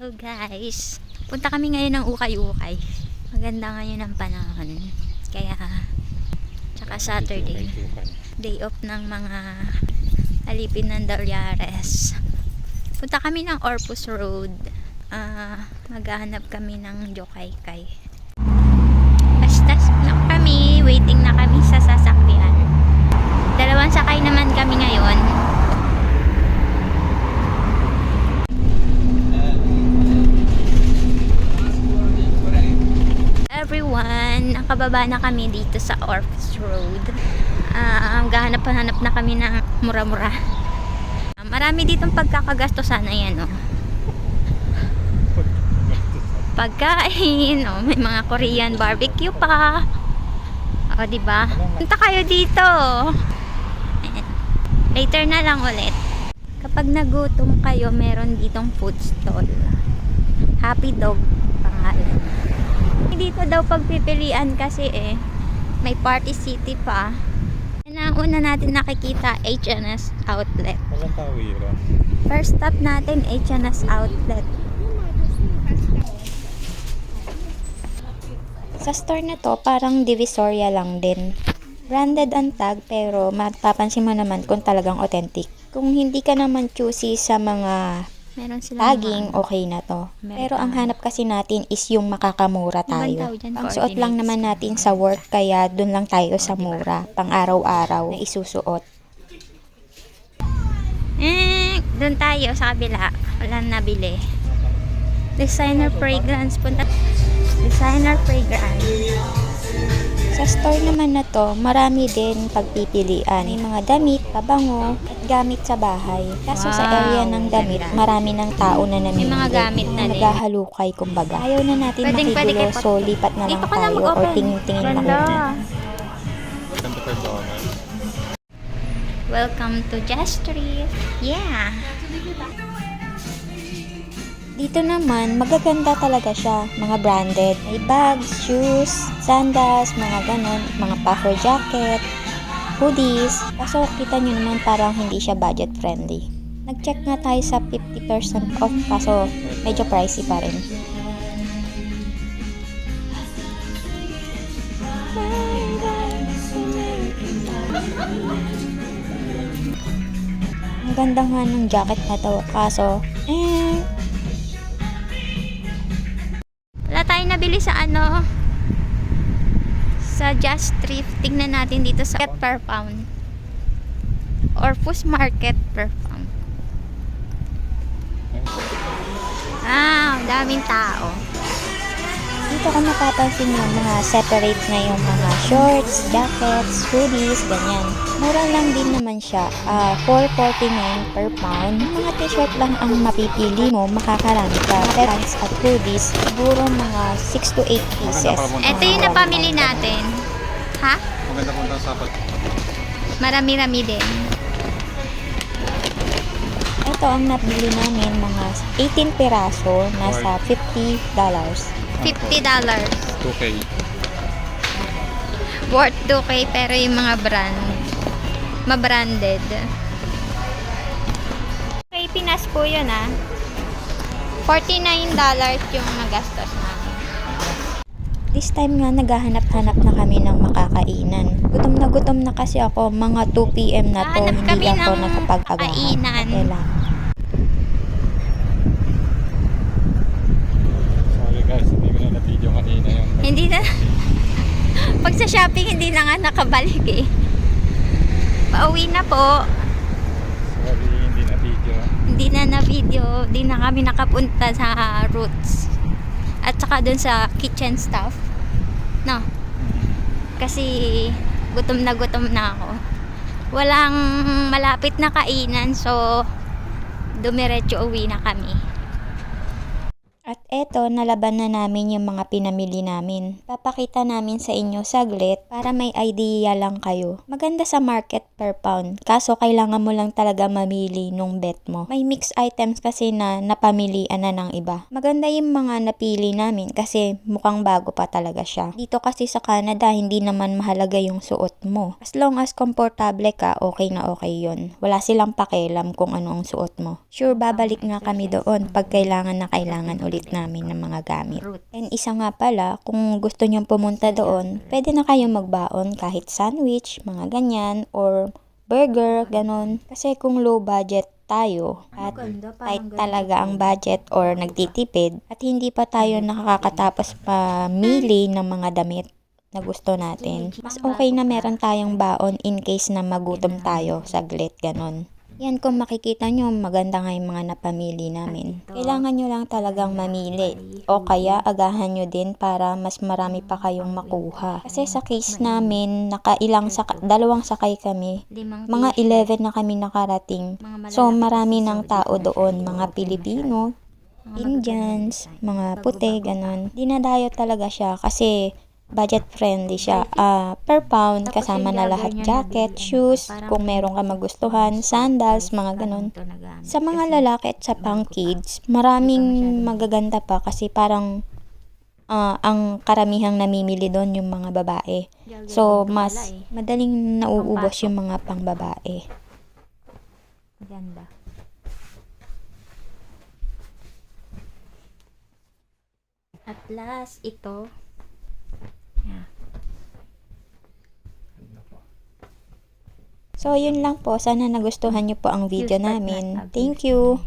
Hello guys. Punta kami ngayon ng ukay-ukay. Maganda ngayon ang panahon. Kaya, tsaka Saturday. Day off ng mga alipin ng Dalyares. Punta kami ng Orpus Road. Ah, maghahanap kami ng Jokaykay. Basta na kami. Waiting na kami sa sasakyan. Dalawang sakay naman kami ngayon. Nakababa na kami dito sa Orpus Road. Ah, gahanap-hanap na kami ng mura-mura. Ah, marami ditong pagkakagastosan na yan, oh. Pagkain, oh, may mga Korean barbecue pa. O, di ba? Punta kayo dito. Ayan. Later na lang ulit. Kapag nagutom kayo, meron ditong food stall. Happy Dog pangalan. Dito daw pagpipilian kasi eh, may Party City pa. Yan ang una natin nakikita, H&S Outlet. Walang tawiran. First stop natin, H&S Outlet. Sa store na to, parang divisoria lang din. Branded ang tag, pero mapapansin mo naman kung talagang authentic. Kung hindi ka naman choosy sa mga Meron silang tagging, mga- okay na to. Meron Pero ang hanap kasi natin is yung makakamura tayo. dyan, Ang suot lang naman natin sa work, kaya dun lang tayo sa mura, pang araw-araw na isusuot. Eh, dun tayo sa kabila. Walang nabili. Designer fragrance. Punta. Designer fragrance. Sa store naman na to, marami din pagpipilian. May mga damit, pabango, at gamit sa bahay. Kaso sa Wow, area ng damit, ganda. marami ng tao na namimili. May mga gamit na din. Naghahalukay, kumbaga. Ayaw na natin Pwedeng- pwede makigulo, kayo so lipat na lang tayo or tingin-tingin lang. Donut. Welcome to Jazz Street. Yeah. Dito naman, magaganda talaga siya. Mga branded. May bags, shoes, sandals, mga ganon, mga puffer jacket, hoodies. Kaso kita nyo naman parang hindi siya budget friendly. Nag-check nga tayo sa 50% off kaso medyo pricey pa rin. Ang ganda nga ng jacket na to. Kaso, eh... Wala tayong nabili sa ano... Sa Just Thrift. Tingnan natin dito sa per pound. Orpus Market per pound. Ah, daming tao. Dito ko napapansin yung mga separate na yung mga shorts, jackets, hoodies, ganyan. Mura lang din naman siya. Ah, 4.49 per pound. Yung mga t-shirt lang ang mapipili mo, makakarami ka. Pants at hoodies, siguro mga 6 to 8 pieces. Ito yung napamili natin. Ha? Maganda punta sa sapat. Marami-rami din. Ito ang nabili namin, mga 18 piraso, nasa 50 dollars. $50. 2K. Worth 2K pero yung mga brand, mabranded. Kay Pinas po yun ah. $49 yung nagastos namin. This time nga naghahanap-hanap na kami ng makakainan. Gutom na gutom na kasi ako, mga 2 p.m. na to, Hanap hindi kami lang ako ng nakapag-agahan. kainan. Kailangan. Sorry guys, hindi ko na na-video kanina yung... Hindi na, pag sa shopping, hindi na nga nakabalik eh. Pauwi na po. Sorry, hindi na-video. Hindi na na video, hindi na kami nakapunta sa roots. At saka dun sa kitchen stuff. No, kasi gutom na gutom na ako. Walang malapit na kainan, so dumiretso uwi na kami. At Eto, nalaban na namin yung mga pinamili namin. Papakita namin sa inyo saglit para may idea lang kayo. Maganda sa market per pound, kaso kailangan mo lang talaga mamili nung bet mo. May mixed items kasi na napamilian na ng iba. Maganda yung mga napili namin kasi mukhang bago pa talaga siya. Dito kasi sa Canada, hindi naman mahalaga yung suot mo. As long as komportable ka, okay na okay yon. Wala silang pakialam kung ano ang suot mo. Sure, babalik nga kami doon pag kailangan na kailangan ulit namin ng mga gamit. And isa nga pala, kung gusto nyong pumunta doon, pwede na kayo magbaon kahit sandwich, mga ganyan, or burger, ganon. Kasi kung low budget tayo at tight talaga ang budget or nagtitipid at hindi pa tayo nakakatapos pamili ng mga damit na gusto natin. Mas okay na meron tayong baon in case na magutom tayo saglit, ganon. Yan kung makikita nyo, maganda nga yung mga napamili namin. Kailangan nyo lang talagang mamili. O kaya agahan nyo din para mas marami pa kayong makuha. Kasi sa case namin, nakailang saka, dalawang sakay kami. Mga 11 na kami nakarating. So marami ng tao doon, mga Pilipino, Indians, mga puti, ganun. Dinadayo talaga siya kasi budget friendly siya. Ah, per pound, kasama na lahat jacket, shoes, kung meron ka magustuhan, sandals, mga ganun. Sa mga lalaki at sa pang kids, maraming magaganda pa kasi parang ah, ang karamihang namimili doon yung mga babae. So, mas madaling nauubos yung mga pang babae. Ganda. At last, ito. So, yun lang po. Sana nagustuhan nyo po ang video namin. Thank you.